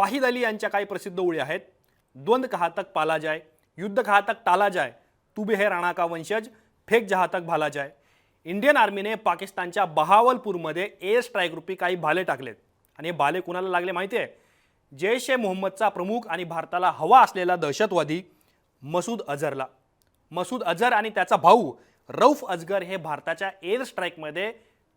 वाहिद अली यांच्या काही प्रसिद्ध ओळी आहेत. द्वंद कहा तक पाला जाय युद्ध कहा तक टाला जाय तुबे हे राणा का वंशज फेक जहा तक भाला जाय इंडियन आर्मीने पाकिस्तानच्या बहावलपूरमध्ये एअर स्ट्राईक रूपी काही भाले टाकलेत. आणि हे भाले कुणाला लागले माहिती आहे? जैश ए मोहम्मदचा प्रमुख आणि भारताला हवा असलेला दहशतवादी मसूद अझरला. मसूद अझर आणि त्याचा भाऊ रौफ अजगर हे भारताच्या एअर स्ट्राईकमध्ये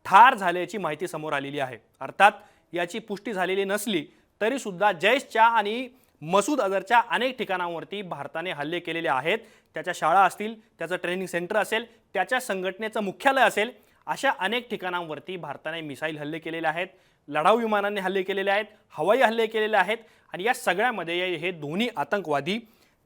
ठार झाल्याची माहिती समोर आलेली आहे. अर्थात याची पुष्टी झालेली नसली तरीसुद्धा जैशच्या आणि मसूद अझरच्या अनेक ठिकाणांवरती भारताने हल्ले केलेले आहेत. त्याच्या शाळा असतील त्याचं ट्रेनिंग सेंटर असेल त्याच्या संघटनेचं मुख्यालय असेल अशा अनेक ठिकाणांवरती भारताने मिसाईल हल्ले केलेले आहेत लढाऊ विमानांनी हल्ले केलेले आहेत हवाई हल्ले केलेले आहेत आणि या सगळ्यामध्ये हे दोन्ही आतंकवादी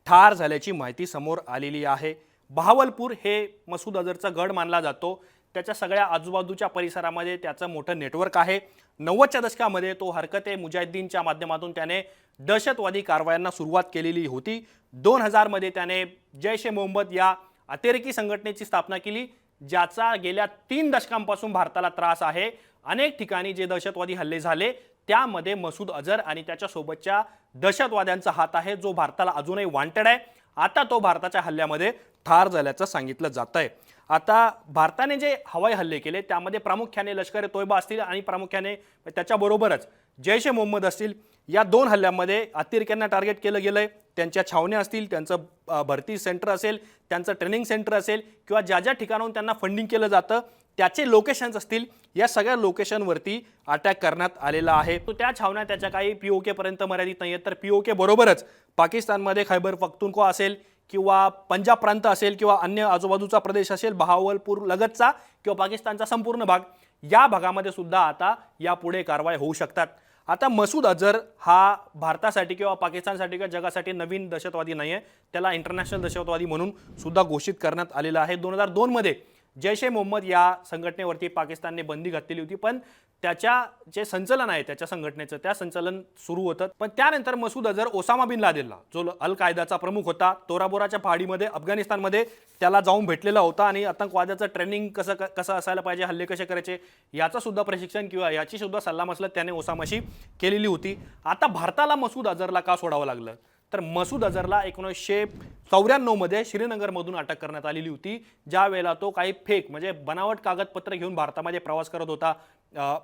ठार झाल्याची माहिती समोर आलेली आहे. बहावलपूर हे मसूद अझरचा गड मानला जातो. त्याच्या सगळ्या आजूबाजूच्या परिसरामध्ये त्याचं मोठं नेटवर्क आहे. नव्वदच्या दशकामध्ये तो हरकत मुजाहिद्दीनच्या माध्यमातून त्याने दहशतवादी कारवायांना सुरुवात केलेली होती. दोन हजारमध्ये त्याने जैश ए मोहम्मद या अतिरेकी संघटनेची स्थापना केली ज्याचा गेल्या तीन दशकांपासून भारताला त्रास आहे. अनेक ठिकाणी जे दहशतवादी हल्ले झाले त्यामध्ये मसूद अझर आणि त्याच्यासोबतच्या दहशतवाद्यांचा हात आहे जो भारताला अजूनही वांटेड आहे. आता तो भारताच्या हल्ल्यामध्ये ठार झाल्याचं सांगितलं जात आहे आता भारताने जे हवाई हल्ले केले त्यामध्ये प्रामुख्याने लष्कर ए तोयबा असतील आणि प्रामुख्याने त्याच्याबरोबरच जैश ए मोहम्मद असतील या दोन हल्ल्यामध्ये अतिरेक्यांना टार्गेट केलं गेलं आहे त्यांच्या छावण्या असतील त्यांचं भरती सेंटर असेल त्यांचं ट्रेनिंग सेंटर असेल किंवा ज्या ज्या ठिकाणाहून त्यांना फंडिंग केलं जातं त्याचे लोकेशन्स असतील या सगळ्या लोकेशनवरती अटॅक करण्यात आलेला आहे. तो त्या छावण्या त्याच्या काही पी ओ केपर्यंत मर्यादित नाही आहेत तर पी ओ के बरोबरच पाकिस्तानमध्ये खैबर पख्तूनख्वा असेल किंवा पंजाब प्रांत असेल किंवा अन्य आजूबाजूचा प्रदेश असेल बहावलपूर लगतचा किंवा पाकिस्तानचा संपूर्ण भाग या भागामध्ये सुद्धा आता यापुढे कारवाई होऊ शकतात. आता मसूद अजहर हा भारतासाठी किंवा पाकिस्तानसाठी किंवा जगासाठी नवीन दहशतवादी नाही आहे त्याला इंटरनॅशनल दहशतवादी म्हणून सुद्धा घोषित करण्यात आलेला आहे. दोन हजार दोनमध्ये जैश ए मोहम्मद या संघटनेवरती पाकिस्तानने बंदी घातलेली होती पण त्याच्या जे संचलन आहे त्याच्या संघटनेचं त्या संचलन सुरू होतं. पण त्यानंतर मसूद अजहर ओसामा बिन लादेनला जो अल कायदाचा प्रमुख होता तोराबोराच्या पहाडीमध्ये अफगाणिस्तानमध्ये त्याला जाऊन भेटलेला होता आणि आतंकवादाचं ट्रेनिंग कसं कसं असायला पाहिजे हल्ले कसे करायचे याचं सुद्धा प्रशिक्षण किंवा याची सुद्धा सल्लामसलत त्याने ओसामाशी केलेली होती. आता भारताला मसूद अजहरला का सोडावं लागलं? तर मसूद अझरला एकोणीसशे चौऱ्याण्णवमध्ये श्रीनगरमधून अटक करण्यात आलेली होती ज्या वेळेला तो काही फेक म्हणजे बनावट कागदपत्र घेऊन भारतामध्ये प्रवास करत होता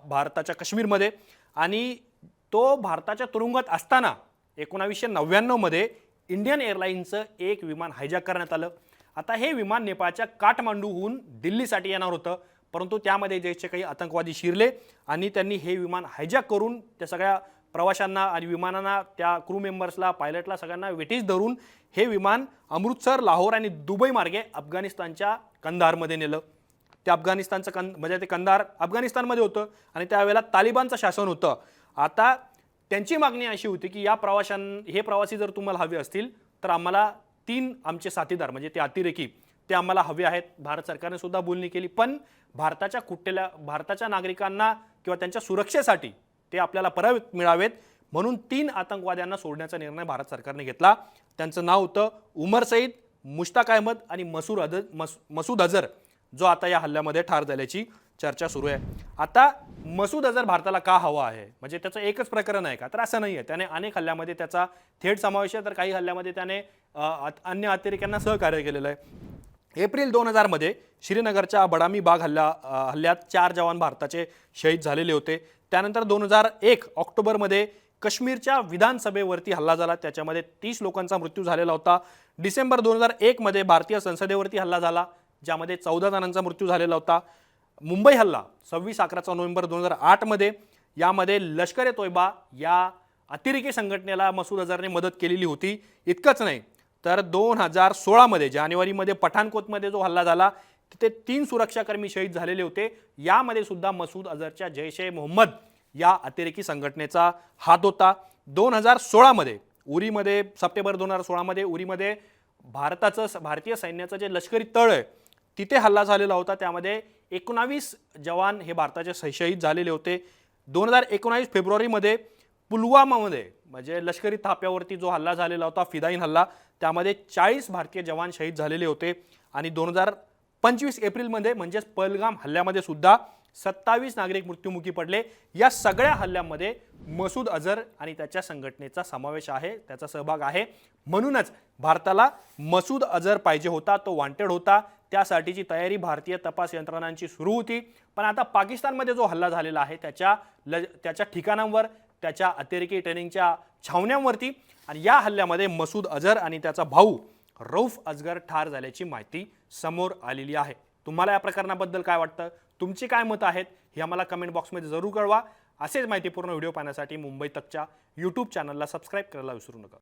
भारताच्या काश्मीरमध्ये. आणि तो भारताच्या तुरुंगात असताना एकोणावीसशे नव्याण्णवमध्ये इंडियन एअरलाईन्सचं एक विमान हायजॅक करण्यात आलं. आता हे विमान नेपाळच्या काठमांडूहून दिल्लीसाठी येणार होतं परंतु त्यामध्ये जैशचे काही आतंकवादी शिरले आणि त्यांनी हे विमान हायजॅक करून त्या सगळ्या प्रवाशांना आणि विमानांना त्या क्रू मेंबर्सला पायलटला सगळ्यांना वेटीस धरून हे विमान अमृतसर लाहोर आणि दुबई मार्गे अफगाणिस्तानच्या कंधारमध्ये नेलं. ते अफगाणिस्तानचं कं म्हणजे ते कंधार अफगाणिस्तानमध्ये होतं आणि त्यावेळेला तालिबानचं शासन होतं. आता त्यांची मागणी अशी होती की या प्रवाशां हे प्रवासी जर तुम्हाला हवे असतील तर आम्हाला तीन आमचे साथीदार म्हणजे ते अतिरेकी ते आम्हाला हवे आहेत. भारत सरकारने सुद्धा बोलणी केली पण भारताच्या कुठल्या भारताच्या नागरिकांना किंवा त्यांच्या सुरक्षेसाठी ते आपल्याला परत मिळावेत. म्हणून तीन आतंकवाद्यांना सोडण्याचा निर्णय भारत सरकारने घेतला. त्यांचं नाव होतं उमर सईद मुश्ताक अहमद आणि मसूर अद मस मसूद अझर जो आता या हल्ल्यामध्ये ठार झाल्याची चर्चा सुरू आहे. आता मसूद अझर भारताला का हवा आहे? म्हणजे त्याचं एकच प्रकरण आहे का? तर असं नाही आहे त्याने अनेक हल्ल्यामध्ये त्याचा थेट समावेश आहे तर काही हल्ल्यामध्ये त्याने अन्य अतिरेक्यांना सहकार्य केलेलं आहे. एप्रिल दोन हजारमध्ये श्रीनगरच्या बडामी बाग हल्ला हल्ल्यात चार जवान भारताचे शहीद झालेले होते. त्यानंतर दोन हजार एक ऑक्टोबरमध्ये काश्मीरच्या विधानसभेवरती हल्ला झाला. त्याच्यामध्ये तीस लोकांचा मृत्यू झालेला होता. डिसेंबर दोन हजार एकमध्ये भारतीय संसदेवरती हल्ला झाला ज्यामध्ये चौदा जणांचा मृत्यू झालेला होता. मुंबई हल्ला सव्वीस अकराचा नोव्हेंबर दोन हजार आठमध्ये. यामध्ये लष्कर ए तोयबा या अतिरेकी संघटनेला मसूद अझरने मदत केलेली होती. इतकंच नाही तर दोन हजार सोळामध्ये जानेवारीमध्ये पठाणकोटमध्ये जो हल्ला झाला तिथे तीन सुरक्षाकर्मी शहीद झालेले होते. यामध्ये सुद्धा मसूद अझरच्या जैश ए मोहम्मद या अतिरेकी संघटनेचा हात होता. दोन हजार सोळामध्ये उरीमध्ये सप्टेंबर दोन हजार सोळामध्ये उरीमध्ये भारताचं भारतीय सैन्याचं जे लष्करी तळ आहे तिथे हल्ला झालेला होता. त्यामध्ये एकोणावीस जवान हे भारताचे श- शहीद झालेले होते. दोन हजार एकोणावीस फेब्रुवारीमध्ये पुलवामामध्ये म्हणजे लष्करी थाप्यावरती जो हल्ला झालेला होता फिदाईन हल्ला त्यामध्ये चाळीस भारतीय जवान शहीद झालेले होते. आणि दोन हजार पंचवीस एप्रिलमध्ये म्हणजेच पलगाम हल्ल्यामध्ये सुद्धा सत्तावीस नागरिक मृत्युमुखी पडले. या सगळ्या हल्ल्यामध्ये मसूद अझर आणि त्याच्या संघटनेचा समावेश आहे त्याचा सहभाग आहे. म्हणूनच भारताला मसूद अझर पाहिजे होता तो वॉन्टेड होता. त्यासाठीची तयारी भारतीय तपास यंत्रणांची सुरू होती. पण आता पाकिस्तानमध्ये जो हल्ला झालेला आहे त्याच्या ल त्याच्या ठिकाणांवर त्याच्या अतिरेकी ट्रेनिंगच्या छावण्यांवरती आणि या हल्ल्यामध्ये मसूद अझर आणि त्याचा भाऊ रौफ अजगर ठार झाल्याची माहिती समोर आलेली आहे. तुम्हाला या प्रकरणाबद्दल काय वाटतं? तुमची काय मतं आहेत? हे आम्हाला कमेंट बॉक्समध्ये जरूर कळवा. असेच माहितीपूर्ण व्हिडिओ पाहण्यासाठी मुंबई तकच्या यूट्यूब चॅनलला सबस्क्राईब करायला विसरू नका.